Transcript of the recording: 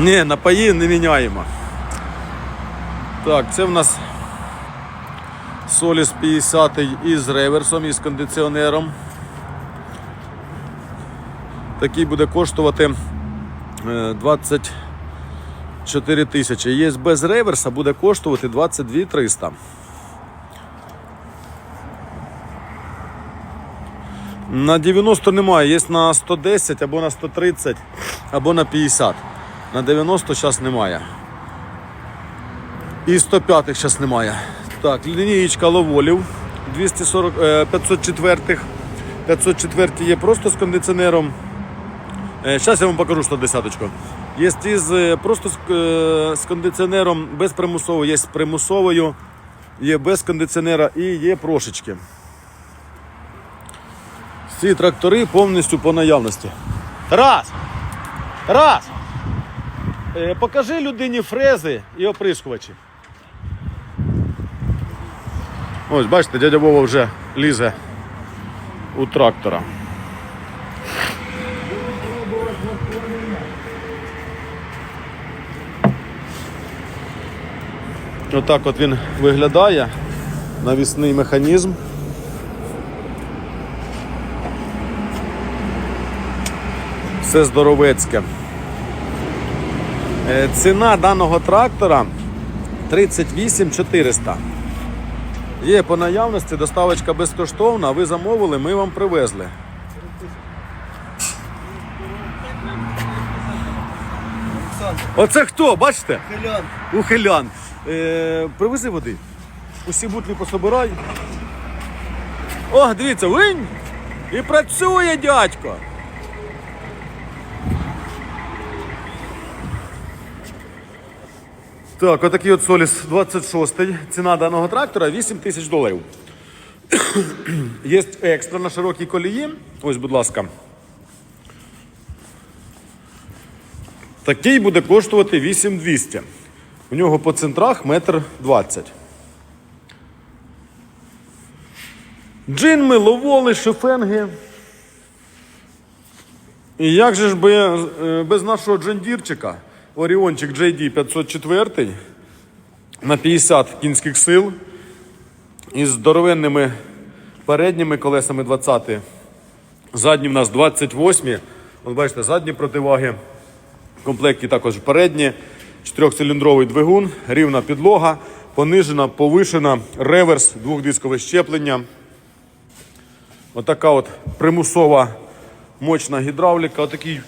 Ні, напої не міняємо. Так, це в нас Соліс 50 із реверсом, із кондиціонером. Такий буде коштувати е, 24 тисячі. Є без реверса, буде коштувати 22 300. На 90 немає, є на 110 або на 130, або на 50. На 90 зараз немає. І 105 зараз немає. Так, лінієчка ловолів 240, е, 504. 504 є просто з кондиціонером. Зараз я вам покажу 110. Є із е, просто з, е, з кондиціонером без примусового, є з примусовою, є без кондиціонера і є прошечки. Ці трактори повністю по наявності. Раз! Раз! Е, покажи людині фрези і оприскувачі. Ось, бачите, дядя Вова вже лізе у трактора. Отак от він виглядає. Навісний механізм. Все здоровецьке. Е, Ціна даного трактора 38 400. Є по наявності, доставочка безкоштовна, ви замовили, ми вам привезли. Оце хто, бачите? Хилян. Ухилян. Е, привези води. Усі бутлі пособирай. О, дивіться, винь! І працює дядько. Так, отакий от Соліс 26-й. Ціна даного трактора 8 тисяч доларів. Є екстра на широкій колії. Ось, будь ласка. Такий буде коштувати 8200. У нього по центрах метр 20. Джинми, ловоли, шифенги. І як же ж без, е, без нашого джендірчика Оріончик JD 504 на 50 кінських сил із здоровенними передніми колесами 20. Задні в нас 28. От бачите, задні противаги. В комплекті також передні, чотирьохциліндровий двигун, рівна підлога, понижена, повишена, реверс, двохдискове щеплення. Отака от примусова мощна гідравліка. Отакий